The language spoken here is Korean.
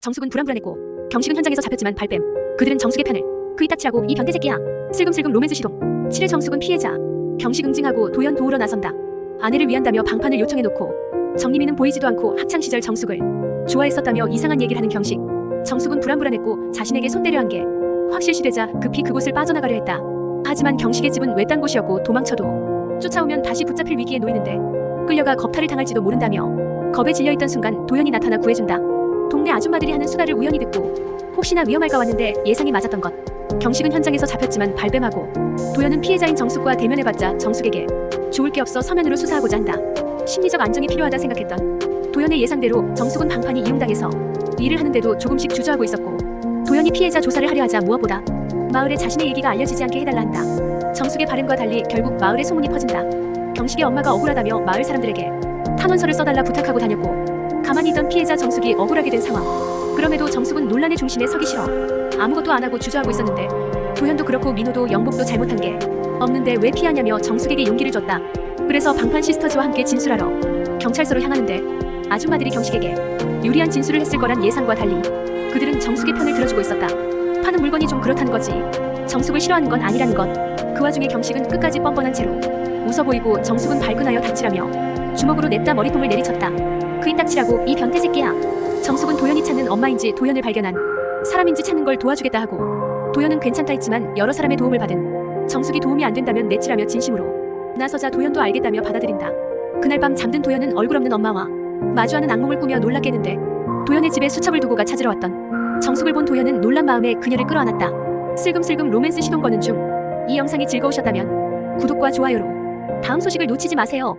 정숙은 불안불안했고 경식은 현장에서 잡혔지만 발뺌. 그들은 정숙의 편을 그이 딱지라고 이 변태 새끼야. 슬금슬금 로맨스 시동. 7일 정숙은 피해자. 경식 응징하고 도연 도우러 나선다. 아내를 위한다며 방판을 요청해놓고 정림이는 보이지도 않고 학창 시절 정숙을 좋아했었다며 이상한 얘기를 하는 경식. 정숙은 불안불안했고 자신에게 손대려 한 게 확실시 되자 급히 그곳을 빠져나가려 했다. 하지만 경식의 집은 외딴 곳이었고 도망쳐도 쫓아오면 다시 붙잡힐 위기에 놓이는데 끌려가 겁탈을 당할지도 모른다며 겁에 질려있던 순간 도연이 나타나 구해준다. 동네 아줌마들이 하는 수다를 우연히 듣고 혹시나 위험할까 왔는데 예상이 맞았던 것. 경식은 현장에서 잡혔지만 발뺌하고 도연은 피해자인 정숙과 대면해봤자 정숙에게 좋을 게 없어 서면으로 수사하고자 한다. 심리적 안정이 필요하다 생각했던 도연의 예상대로 정숙은 방판이 이용당해서 일을 하는데도 조금씩 주저하고 있었고 도연이 피해자 조사를 하려 하자 무엇보다 마을에 자신의 얘기가 알려지지 않게 해달라 한다. 정숙의 발언과 달리 결국 마을에 소문이 퍼진다. 경식의 엄마가 억울하다며 마을 사람들에게 탄원서를 써달라 부탁하고 다녔고 가만히 있던 피해자 정숙이 억울하게 된 상황. 그럼에도 정숙은 논란의 중심에 서기 싫어 아무것도 안 하고 주저하고 있었는데 도현도 그렇고 민호도 영복도 잘못한 게 없는데 왜 피하냐며 정숙에게 용기를 줬다. 그래서 방판 시스터즈와 함께 진술하러 경찰서로 향하는데 아줌마들이 경식에게 유리한 진술을 했을 거란 예상과 달리 그들은 정숙의 편을 들어주고 있었다. 파는 물건이 좀 그렇다는 거지. 정숙을 싫어하는 건 아니라는 것. 그 와중에 경식은 끝까지 뻔뻔한 채로 웃어 보이고 정숙은 발끈하여 닥치라며 주먹으로 냅다 머리통을 내리쳤다. 그이 닥치라고 이 변태 새끼야. 정숙은 도연이 찾는 엄마인지 도연을 발견한 사람인지 찾는 걸 도와주겠다 하고 도연은 괜찮다 했지만 여러 사람의 도움을 받은 정숙이 도움이 안 된다면 내치라며 진심으로 나서자 도연도 알겠다며 받아들인다. 그날 밤 잠든 도연은 얼굴 없는 엄마와 마주하는 악몽을 꾸며 놀랍겠는데 도연의 집에 수첩을 두고 가 찾으러 왔던 정숙을 본 도연은 놀란 마음에 그녀를 끌어안았다. 슬금슬금 로맨스 시동 거는 중 이 영상이 즐거우셨다면 구독과 좋아요로 다음 소식을 놓치지 마세요.